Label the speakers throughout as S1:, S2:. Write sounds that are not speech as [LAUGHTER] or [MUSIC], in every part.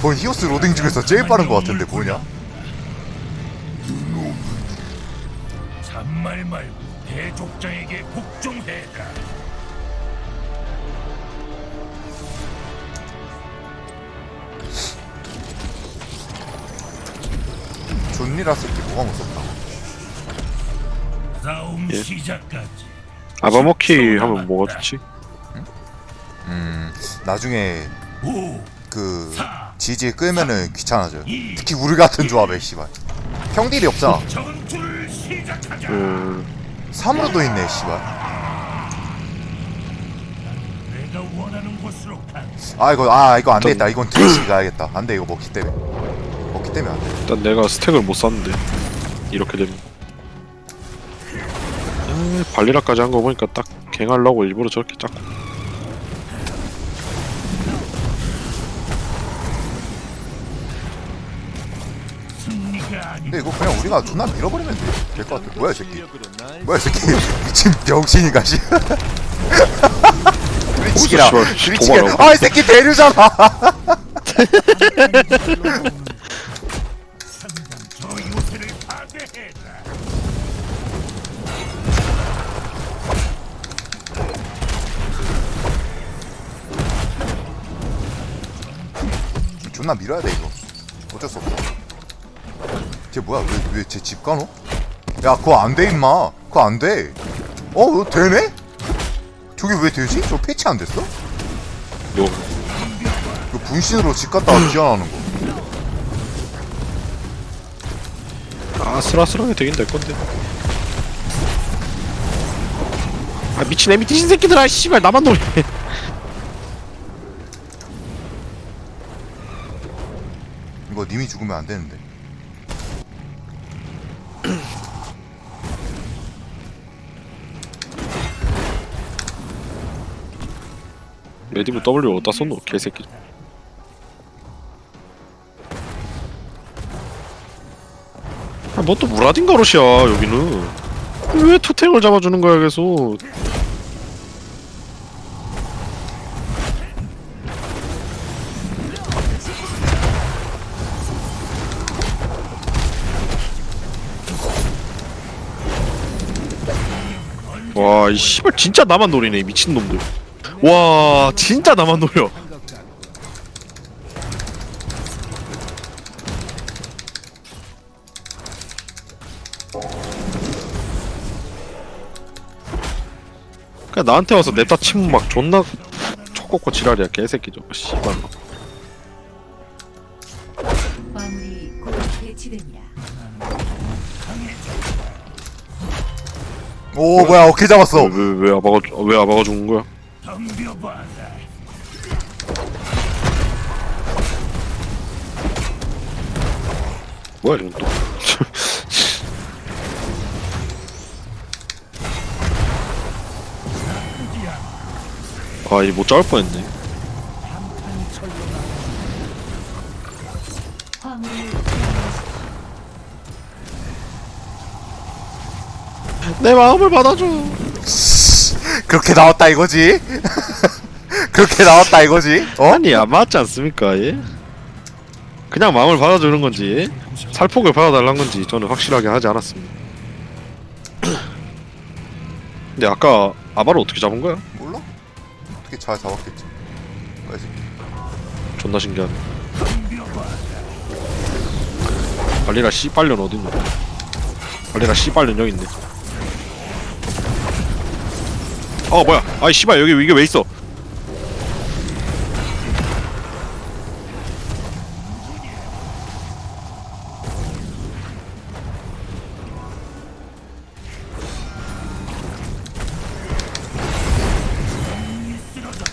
S1: 본 히오스 로딩 중에서 제일 빠른 것 같은데 뭐냐?
S2: 잔말 말고 대족장에게 복종해라.
S1: 존니라 새끼 뭐가 무섭다.
S2: 싸움
S3: 예.
S2: 시작까지.
S3: 아바모키 하면 뭐가 좋지?
S1: 음 나중에
S2: 5,
S1: 그
S2: 4,
S1: 지지 끌면은 귀찮아져. 특히 우리 같은 조합에 씨발. 형딜이 없잖아.
S2: 전투를 시작하자.
S3: 그
S1: 3으로도 있네 씨발.
S2: 내가 원하는 곳으로 간.
S1: 아 이거 아 이거 안 되겠다. 이건 드레시 가야겠다. 안 돼 이거 먹기 때문에. 먹기 때문에 안 돼.
S3: 일단 내가 스택을 못 샀는데 이렇게 되면 아, 발리라까지 한 거 보니까 딱 갱하려고 일부러 저렇게 짰고
S1: 근데 이거 그냥 우리가 존나 밀어버리면 될 것 같아. 뭐야 이 새끼. 뭐야 이 새끼. [LAUGHS] 미친 병신인가 씨. 프리치기라.
S3: 씨발,
S1: 프리치기라.
S3: 도발하고.
S1: 아 이 새끼 대류잖아. [LAUGHS] 존나 밀어야 돼 이거. 쟤 뭐야? 왜 왜 쟤 집 가노? 야 그거 안 돼 임마. 그거 안 돼. 어? 이거 되네? 저게 왜 되지? 저 패치 안 됐어? 요그 분신으로 집 갔다가 기어나는 거.
S3: 아슬아슬하게 되긴 될 건데 아 미친 에미티신 새끼들아 씨발 나만 노래
S1: 이거 님이 죽으면 안 되는데.
S3: 레디브 W 어디다 쏜노 개새끼. 아 뭐 또 무라딘 가롯이야 여기는. 왜 투탱을 잡아주는 거야 계속? 와, 이 씨발 진짜 나만 노리네, 이 미친놈들. 와, 진짜 나만 노려. 그냥 나한테 와서 냅다 치면 막 존나 촉kok고 지랄이야 개새끼 저거 씨발
S4: 곧.
S1: 오 뭐야 오케이 잡았어.
S3: 왜왜 아바가 왜 아바가 죽은 거야?
S2: 덤벼봐라.
S3: 뭐야 이건 또 아, 이못 잡을 뻔했네.
S4: 화물
S3: 내 마음을 받아줘.
S1: 그렇게 나왔다 이거지? [LAUGHS] 그렇게 나왔다 이거지? 어?
S3: 아니, 안 맞지 않습니까, 예? 그냥 마음을 받아주는 건지, 살폭을 받아달란 건지, 저는 확실하게 하지 않았습니다. [CLEARS THROAT] 근데 아까 아바를 어떻게 잡은 거야?
S1: 몰라? 어떻게 잘 잡았겠지. 뭐야 이 새끼.
S3: 존나 신기하네. 발리라 씨발년 어딨노? 발리라 씨발년 여기 있네. 어 뭐야? 아이 씨발 여기 이게 왜 있어?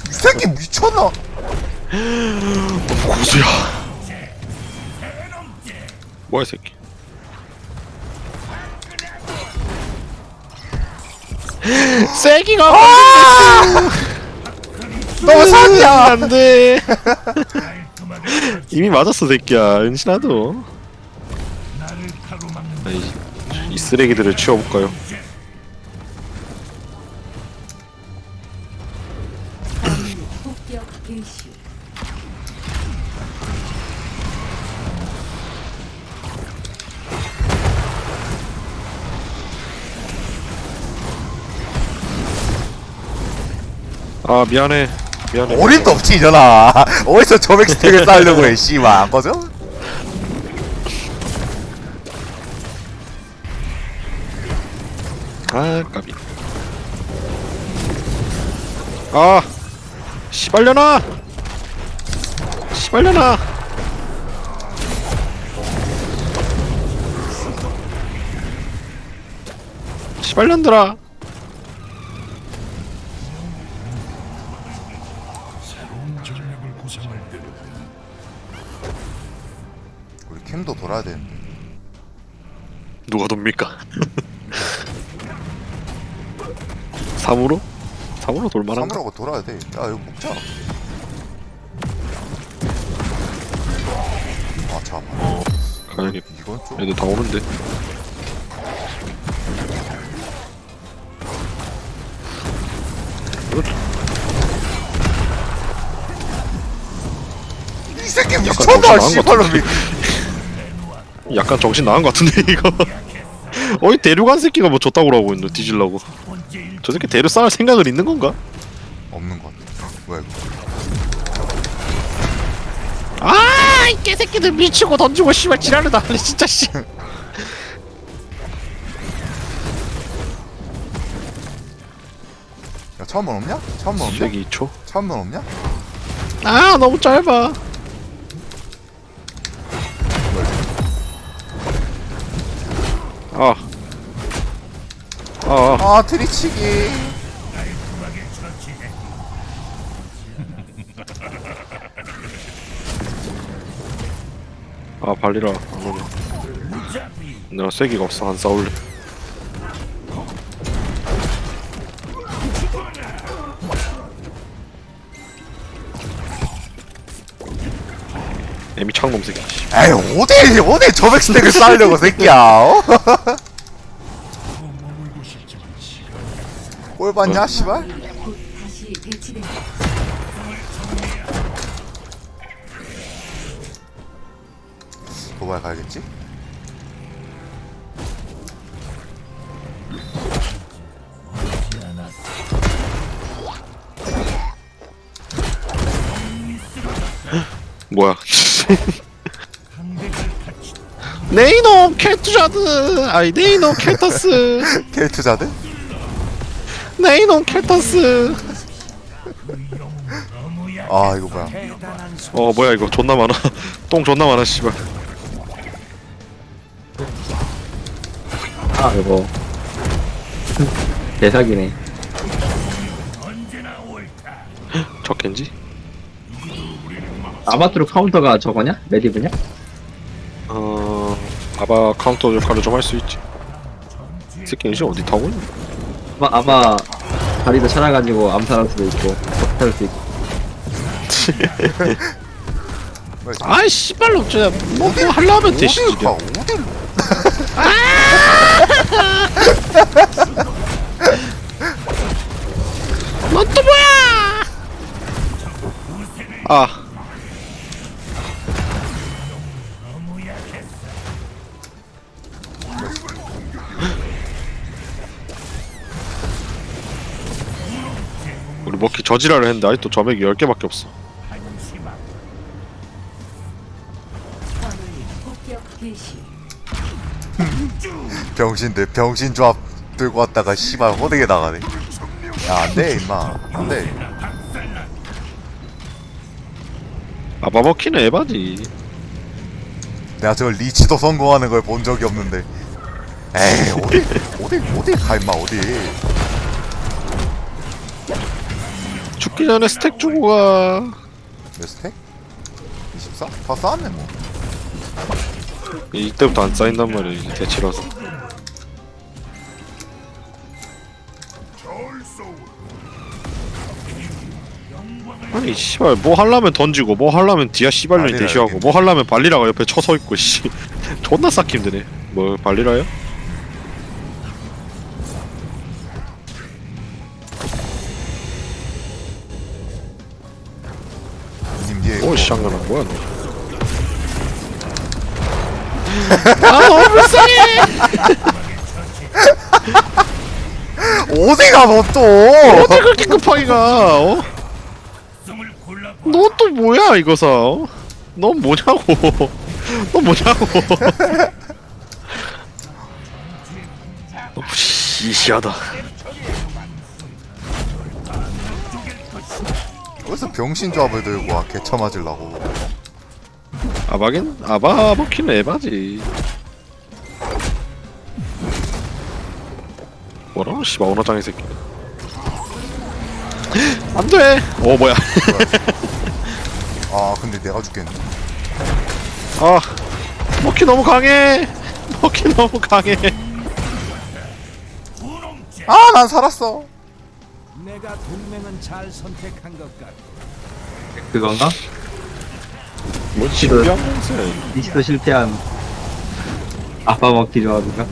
S1: 이 새끼 미쳤나?
S3: 고수야. 뭐야 이 새끼? 세기가
S1: 너 샀냐?
S3: 안돼. 이미 맞았어 새끼야.
S2: 가로막는
S3: 아이, 이 쓰레기들을 치워볼까요?
S4: 폭격 개시.
S3: 아 미안해. 미안해.
S1: 어림도 없지 이잖아 [LAUGHS] 어디서 저백 스택을 쌓으려고 해 씨발. 안 꺼져?
S3: 아 까비. 아 시발려나 시발려나 시발년들아 돕니까? 3으로? 3으로 돌만한가?
S1: 사물하고 돌아야 돼 야 이거 먹자. 아 잠깐만.
S3: 가야겠
S1: 이건 좀
S3: 애들 다 오는데.
S1: 이 새끼
S3: 정신
S1: 미쳤나
S3: 나간 것
S1: 씨발놈이.
S3: 약간 정신 나간 것 같은데 이거 어이 대륙간 새끼가 뭐 좋다고 하고 있노 뒤질라고 저 새끼 대륙 쌓을 생각은 있는 건가?
S1: 없는 것 같아 뭐야 이거
S3: 아, 이 개새끼들 미치고 던지고 씨발 지랄을 하네 진짜 씨.
S1: 야 처음번 없냐? 처음번 없냐?
S3: 시력이 2초.
S1: 처음번 없냐?
S3: 아, 너무 짧아. 아. 아, 아.
S1: 아
S2: 처치해
S3: 아, 발리라. 안 오네. 내가 쐐기가 없어. 안 싸울래. 애미 창놈 새끼. 씨.
S1: 에이 어디 어디 저백 스택을 쌓으려고 새끼야 어? [LAUGHS] 봤냐 씨발?
S4: 곧 다시 배치됩니다.
S1: 도발 가야겠지? [LAUGHS]
S3: 뭐야? [LAUGHS] 네이놈 켈투자드. 아이 네이놈 켈터스. [LAUGHS]
S1: 켈투자드?
S3: 켈터스.
S2: 그 영웅 너무
S1: 약아 이거 뭐야
S3: 어 뭐야 이거 존나 많아. [LAUGHS] 똥 존나 많아 씨발.
S5: 아 이거 대사기네
S3: 적겐지? [GASPS]
S5: 아바트로 카운터가 저거냐? 메디브냐?
S3: 어 아바 카운터 역할을 좀 할 수 있지. 새끼 이제 어디 타고 있냐?
S5: 아마 아마 다리도 찾아가지고 암살할 수도 있고 탈 수도 있고. [LAUGHS]
S3: 아이 씨발로 어쩌냐 뭐 그거 하려면 되시지
S1: 어딜 가? 어딜
S3: 저지랄을 했는데 아직도 점액이 10개밖에 없어.
S4: 개시.
S1: 병신들 병신 조합 들고 왔다가 씨발 호되게 나가네. 야 안돼 임마. 안돼.
S3: 아바 먹기는 에바지
S1: 내가 저 리치도 성공하는 걸 본 적이 없는데. 에이 어디 어디 어디 가 임마 어디
S3: 죽기 전에 스택 주고 가
S1: 몇 스택? 24? 다 쌓았네 뭐
S3: 이때부터 안 쌓인단 말이야 이제 대치라서 아니 씨발 뭐 하려면 던지고 뭐 하려면 디아 씨발년이
S1: 발리라
S3: 대시하고. 뭐 하려면 발리라가 옆에 쳐서 있고 씨 [LAUGHS] 존나 쌓기 힘드네 뭐 발리라요? 오
S1: 있고.
S3: 샹가나 뭐야 너 아, 불쌍해! [LAUGHS]
S1: 어디가 너 또?
S3: 어떻게 그렇게 급하게 가? 어? 너또 뭐야 이거 사? 어? 넌 뭐냐고? 너 뭐냐고? [LAUGHS] 너무 시시하다. [LAUGHS]
S1: 어디서 병신 조합을 들고 와 개쳐 맞으려고.
S3: 아바긴 아바 먹히는 에바지. 뭐라? 씨발 오나짱이 새끼. [GASPS] 안돼. 어 뭐야?
S1: 아 근데 내가 죽겠네.
S3: 아 먹히 너무 강해. 먹히 너무 강해.
S1: 아 난 살았어.
S2: 내가 동맹은 잘 선택한 것 같고
S5: 그건가?
S3: 뭐 신기하면서.
S5: 리스트 실패한 아빠 먹기 조합인가?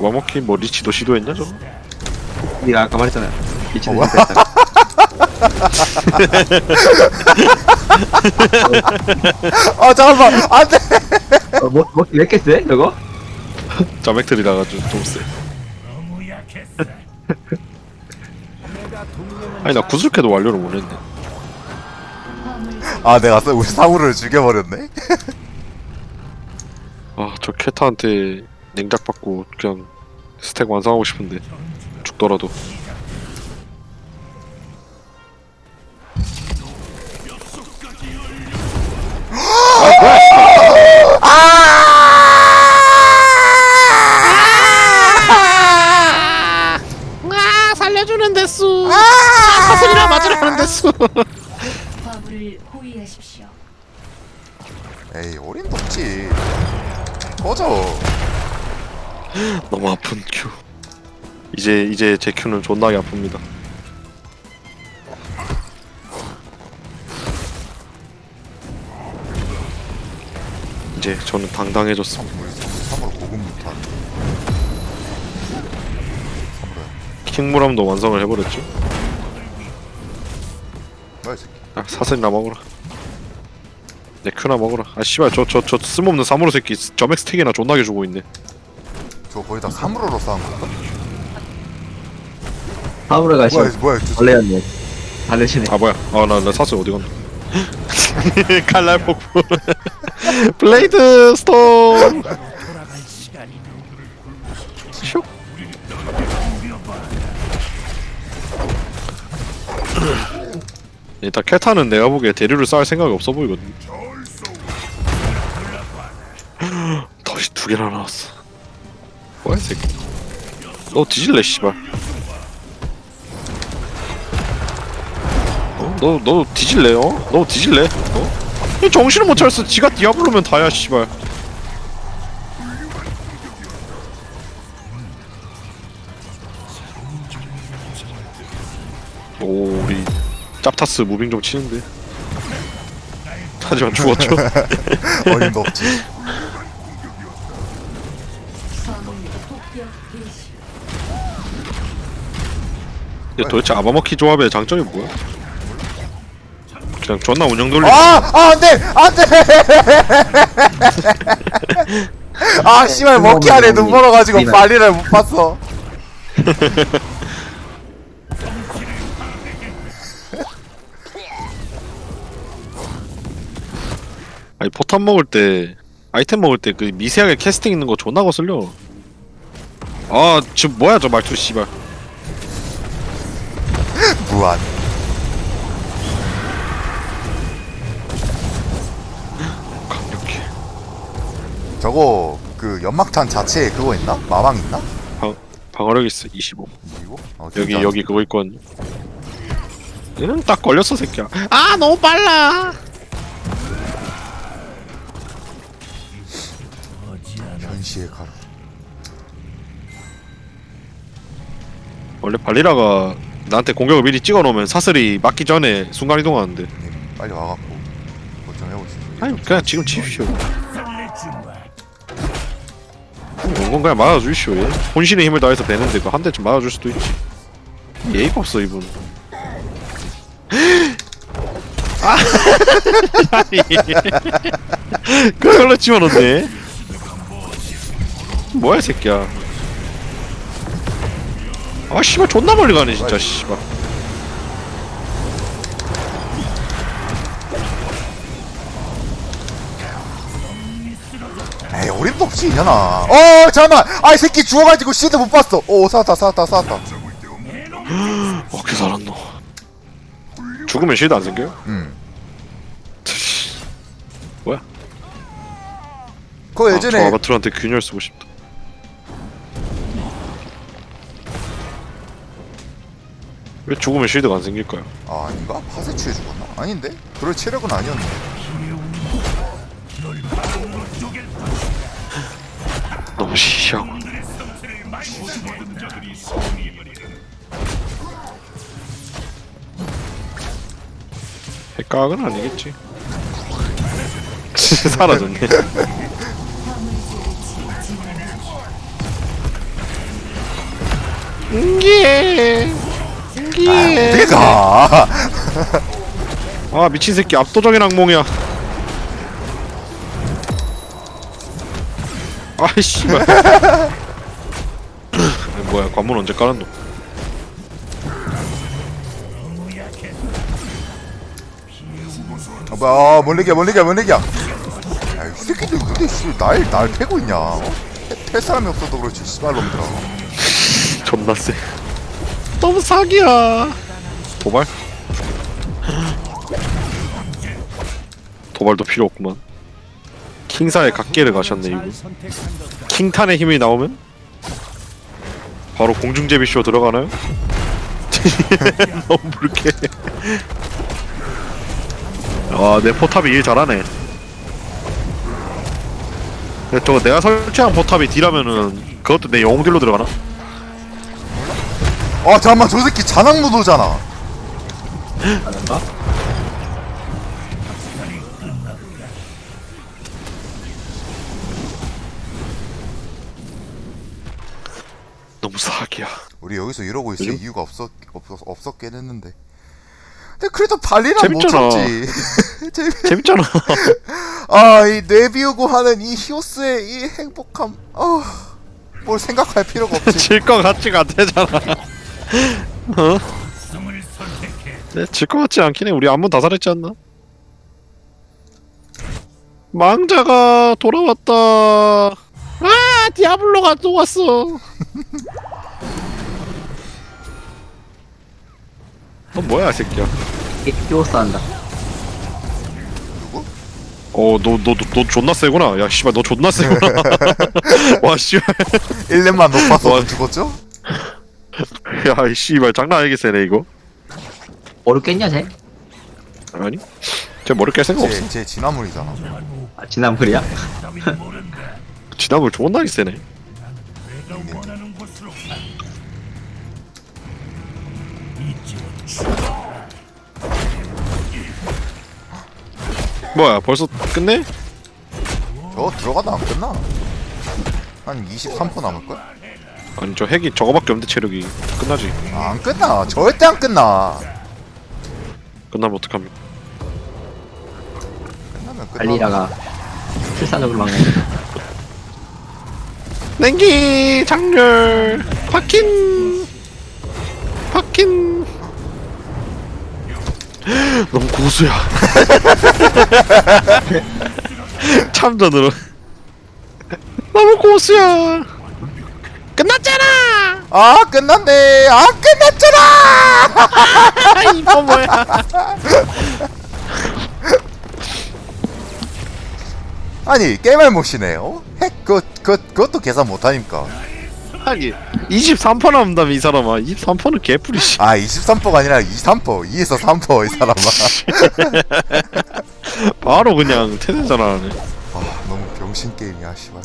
S3: 먹히 뭐 리치도 시도했냐 저?
S5: 네가 아까 말했잖아. 리치도
S1: 뭐야?
S5: 실패했다.
S1: 아 잠깐만 안돼.
S5: 어, 뭐, 뭐, 왜 이렇게 세? 저거?
S3: 자맥들이라 가지고 좀
S2: 동맹은
S3: 아니 나 구슬캐도 완료를 못했네.
S1: 아 내가 사- 우리 사우를 죽여버렸네. [LAUGHS]
S3: 아 저 캐타한테 냉작 받고 그냥 스택 완성하고 싶은데 죽더라도. 아 살려주는 데수. 사슬이라 맞으라는 데수
S4: 호위하십시오.
S1: 에이 어림도 없지. 꺼져. [GASPS]
S3: 너무 아픈 큐 이제 이제 제 큐는 존나게 아픕니다 이제 저는 당당해졌습니다
S1: 고급.
S3: 킹무람도 완성을 해버렸죠
S1: 뭐야 이 새끼.
S3: 아 사슬이나 먹어라 내 큐나 먹어라. 아 씨발 저 저 저 쓸모없는 사무로 새끼 점액 스택이나 존나게 주고 있네.
S1: 저거 거의 다 사무로로 싸운 건가?
S5: 사무라가 씨
S1: 뭐야 뭐야 저
S5: 원래였네. 다르시네.
S3: 아 뭐야? 아나나 사슬 어디 갔나? [LAUGHS] 칼날 폭풍 [LAUGHS] 블레이드 슉. 일단 캐타는 내가 보기에 대류를 쌓을 생각이 없어 보이거든 두 개나 나왔어 뭐야 이 새끼 너 뒤질래 씨발 어? 너, 너 뒤질래 어? 너 뒤질래 어? 이 정신을 못 차렸어 지가 디아블로면 다야 씨발 오 우리 짭타스 무빙 좀 치는데 하지만 죽었죠 [LAUGHS]
S1: 어림도 없지.
S3: 이게 도대체 아바머키 조합의 장점이 뭐야? 그냥 존나 운영 돌리
S1: 아, 아, 안 돼! 안 돼! [LAUGHS] 아, 씨발, 먹기 안에 눈 멀어가지고 발리를 못 봤어. [LAUGHS]
S3: 아니 포탄 먹을 때 아이템 먹을 때 그 미세하게 캐스팅 있는 거 존나 거슬려 아 지금 뭐야 저 말투 씨발
S1: 무한.
S3: 강력해
S1: 저거, 그, 연막탄 자체에 그거 있나? 마방 있나?
S3: 방, 방어력 있어 25
S1: 이거? 어,
S3: 여기
S1: 진짜.
S3: 여기 그거 있거든 얘는 딱 걸렸어 새끼야 아 너무 빨라
S1: 현시의 가루.
S3: 원래 발리라가 나한테 공격을 미리 찍어놓으면 사슬이 맞기 전에 순간 이동하는데.
S1: 님, 빨리 와갖고, 뭐좀 해보시죠.
S3: 아니 그냥 지금 치십시오.
S2: 설레준다.
S3: 이건 그냥 맞아주십시오 얘. 혼신의 힘을 다해서 되는데 그 한 대쯤 맞아줄 수도 있지. 예의가 없어 이분. [LAUGHS] 아! 아니 그걸로 집어넣네. 뭐야 이 새끼야 아 씨발 존나 멀리 가네 진짜 씨발.
S1: 에이 어림도 없지 이년아. 어 잠깐만. 아이 새끼 죽어가지고 시드 못 봤어. 오 살았다 살았다 살았다.
S3: 어떻게 살았노 죽으면 실드 안 생겨요?
S1: 음
S3: 뭐야?
S1: 그거
S3: 아, 저
S1: 예전에
S3: 아바트한테 균열 쓰고 싶다 왜 죽으면 실드가 안 생길까요?
S1: 아 아닌가? 파세 취해 죽었나? 아닌데? 그럴 체력은 아니었네
S3: 너무 시시하고 핵각은 아니겠지 [LAUGHS] 사라졌네 [LAUGHS] 예.
S1: 어떻게 가
S3: 아 미친 새끼 압도적인 악몽이야. 아이 씨발. [LAUGHS] 아니, 뭐야 관문 언제 깔았노?
S1: 아, 뭐야 아, 멀리기야 멀리기야 멀리기야 야이 새끼들 근데 씨 날 날 패고 있냐? 어? 패, 패 사람이 없어도 그렇지 씨발놈들아.
S3: 존나 세 너무 사기야 도발? 도발도 필요 없구만 킹사의 각계를 가셨네
S2: 같아.
S3: 킹탄의 힘이 나오면 바로 공중제비쇼 들어가나요? [LAUGHS] 너무 불쾌 아내 포탑이 일 잘하네 근데 저거 내가 설치한 포탑이 딜하면은 그것도 내 영웅딜로 들어가나?
S1: 아 잠깐만 저 새끼 잔악무도잖아
S5: 아닌가?
S3: 너무 사기야
S1: 우리 여기서 이러고 있을
S3: 요즘?
S1: 이유가 없었, 없었, 없었긴 했는데 근데 그래도 발리랑 못
S3: 재밌잖아.
S1: 참지 [LAUGHS] 재밌-
S3: 재밌잖아 [LAUGHS]
S1: 아, 이 내비우고 하는 이 히오스의 이 행복함, 어, 뭘 생각할 필요가 없지. [LAUGHS]
S3: 질 것 같지가 않대잖아 어? 네, 질것 같지 않긴 해 우리 안문 다 살했지 않나? 망자가 돌아왔다 아 디아블로가 또 왔어 너 [LAUGHS] 뭐야 이 새끼야
S5: 히오스 한다.
S1: 누구?
S3: 어너 너 너 너 존나 세구나 야 씨발 너 존나 세구나 [LAUGHS] [LAUGHS] 와 씨발
S1: 1렙만 높아서
S3: 와.
S1: 죽었죠? [LAUGHS]
S3: 야 이 씨발 장난 아니게 세네 이거
S5: 깼냐 쟤?
S3: 아니 쟤 머리 깰 생각 없어
S1: 제, 제 진화물이잖아.
S5: 아, 지난풀이야? [LAUGHS]
S3: 지나물 존나게 세네 뭐야 벌써 끝내?
S1: 저거 들어가도 안 끝나. 한 23% 남을걸?
S3: 아니 저 핵이 저거밖에 없는데 체력이. 끝나지.
S1: 아, 안 끝나. 절대 안 끝나.
S3: 끝나면 어떡합니까
S1: 끝나면 끝나.
S5: 알리라가 필사적으로 막네.
S3: 냉기! 장렬! 파킨! 파킨! [GASPS] 너무 고수야. [LAUGHS] 참전으로. [LAUGHS] 너무 고수야 끝났잖아
S1: 아, 끝났네. 아, 끝났잖아!
S3: 아 [LAUGHS] 이거 뭐야 [LAUGHS]
S1: 아니, 깨말못이네요. 핵, 그, 그, 그것도 계산 못하니까.
S3: 아니 23% 남다며 이 사람아 23%는 개뿔이지
S1: 아, 23%가 아니라 23%. 2에서 3%, 이 사람아. [LAUGHS]
S3: 바로 그냥 태세 전환하네
S1: 아, 너무 병신 게임이야, 씨발.